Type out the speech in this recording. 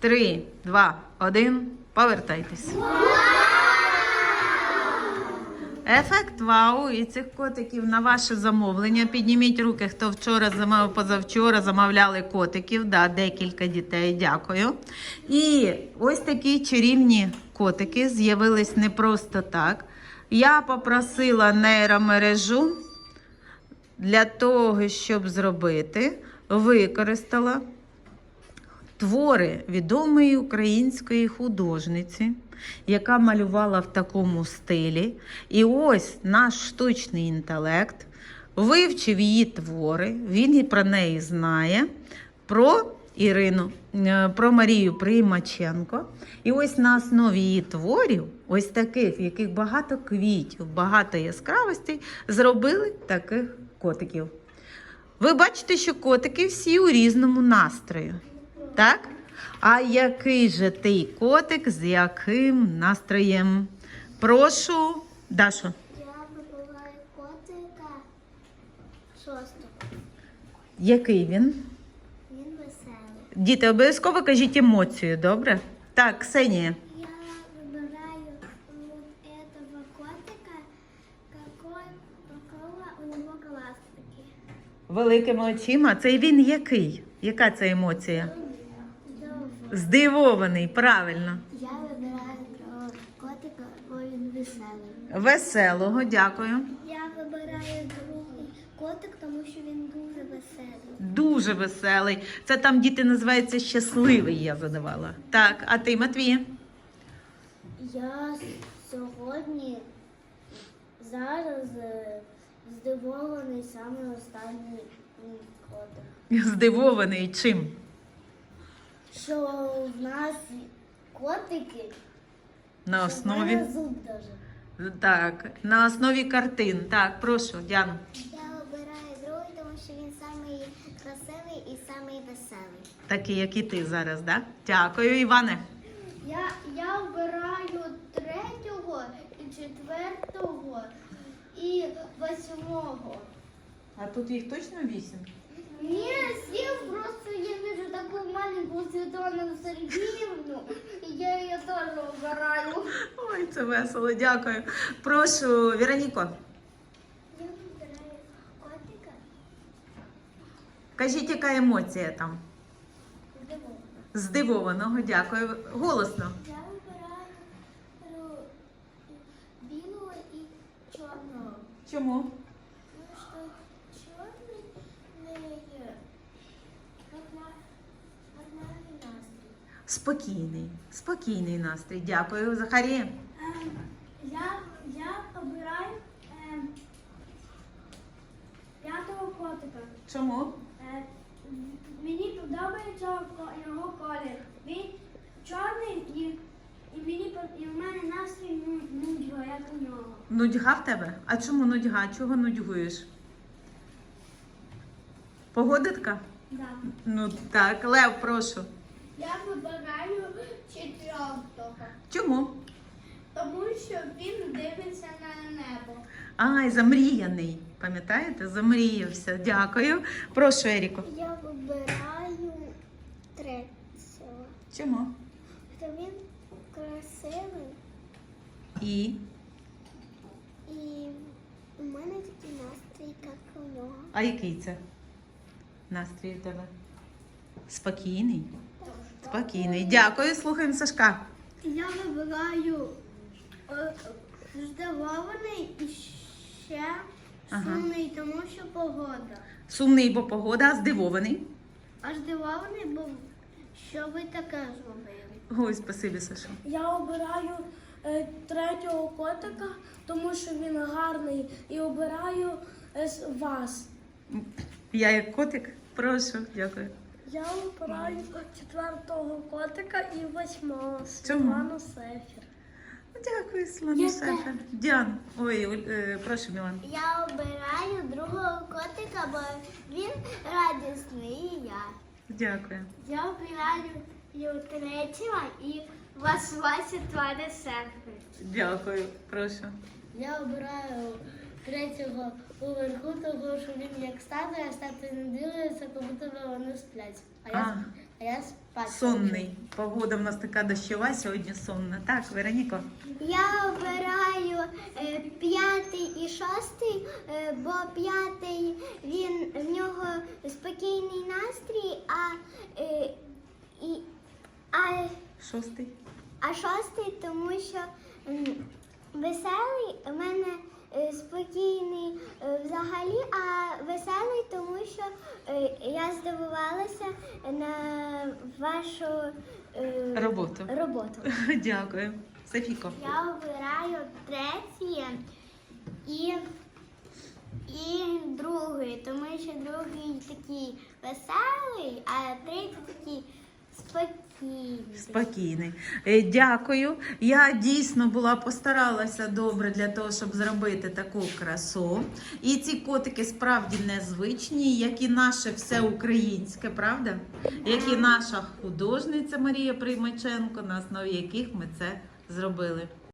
три, два, один. Повертайтесь. Ефект вау і цих котиків на ваше замовлення. Підніміть руки, хто вчора замов, позавчора замовляли котиків. Да, декілька дітей. Дякую. І ось такі чарівні котики з'явились не просто так. Я попросила нейромережу для того, щоб зробити, використала твори відомої української художниці, яка малювала в такому стилі. І ось наш штучний інтелект вивчив її твори, він і про неї знає. Про Ірину, е, про Марію Приймаченко. І ось на основі її творів, ось таких, яких багато квітів, багато яскравостей, зробили таких котиків. Ви бачите, що котики всі у різному настрою. Так? А який же ти котик з яким настроєм? Прошу, Дашо. Я вибираю котика шостого. Який він? Він веселий. Діти, обов'язково кажіть емоцію, добре? Так, Ксенія. Я выбираю вот этого котика, какой, у него глаз. Великими очима. Це він який? Яка це емоція? Здивований, правильно. Я вибираю про котика, бо він веселий. Веселого, дякую. Я вибираю другий котик, тому що він дуже веселий. Дуже веселий. Це там діти називаються щасливий, я задавала. Так, а ти, Матвій? Я сьогодні зараз е, здивований саме останній м, котик. Здивований чим? Що в нас котики На основі. зуб даже. Так, на основі картин. Так, прошу, Діана. Я обираю другий, тому що він самий красивий і самий веселий. Такий, як і ти зараз, так? Дякую, Іване. Я, я обираю третього, і четвертого і восьмого. А тут їх точно вісім? Ні, сів просто я вижу таку маленьку Світлану Сергіївну, і я її теж обираю. Ой, це весело, дякую. Прошу, Вероніко, Я вибираю котика кажіть, яка емоція там? здивованого. Здивованого, дякую. Голосно. Я вибираю білого і чорного. Чому? Тому що чорний не є нормальний настрій. Спокійний, спокійний настрій. Дякую, Захарія. Ем, Я, я обираю ем, п'ятого котика. Чому? Е, Мені подобається його колір. Він чорний і, і мені і в мене настрій ну, нудьга, як у нього. Нудьга в тебе? А чому нудьга? Чого нудьгуєш? Погодитка? Да. Ну так, Лев, прошу. Я вибираю четвертого, Чому? тому що він дивиться на небо. Ай, замріяний. Пам'ятаєте? Замріявся. Дякую. Прошу, Еріко. Я вибираю третього. Чому? То він красивий І і у мене такий настрій, як у нього. а який це настрій у тебе? Спокійний. Спокійний. Дякую. Слухаємо Сашка. Я вибираю е, здивований і ще Ага. сумний, тому що погода. Сумний, бо погода, а здивований. А здивований, бо що ви таке зробили? Ой, спасибі, Саша. Я обираю е, третього котика, тому що він гарний, і обираю е, вас. Я як котик. Прошу, дякую. Я обираю четвертого котика і восьмого? Світлану Сефір. Дякую, Слану Яка? Сефер. Діан. Ой, е, прошу, Мілан. Я обираю другого котика, бо він радісний і я. Дякую. Я обираю третього і восьма Світлани Серфи. Дякую, прошу. Я обираю третього уверху, того, що він як статуя, а статуї не дивляться, як будто вони сплять. А я, А. А я спати. Сонний. Погода в нас така дощова, сьогодні сонна. Так, Вероніко. Я обираю е, п'ятий і шостий, е, бо п'ятий він в нього спокійний настрій, а, е, і, а, Шостий. а шостий, тому що м, веселий у мене е, спокійний е, взагалі, а веселий, тому що е, я здивувалася на вашу е, Роботу. роботу. Дякую. Софіко. Я обираю третє і, і другий, тому що другий такий веселий, а третій такий спокійний. Спокійний. Е, Дякую. Я дійсно була постаралася добре для того, щоб зробити таку красу. І ці котики справді незвичні, як і наше все українське, правда? Як і наша художниця Марія Приймаченко, на основі яких ми це зробили.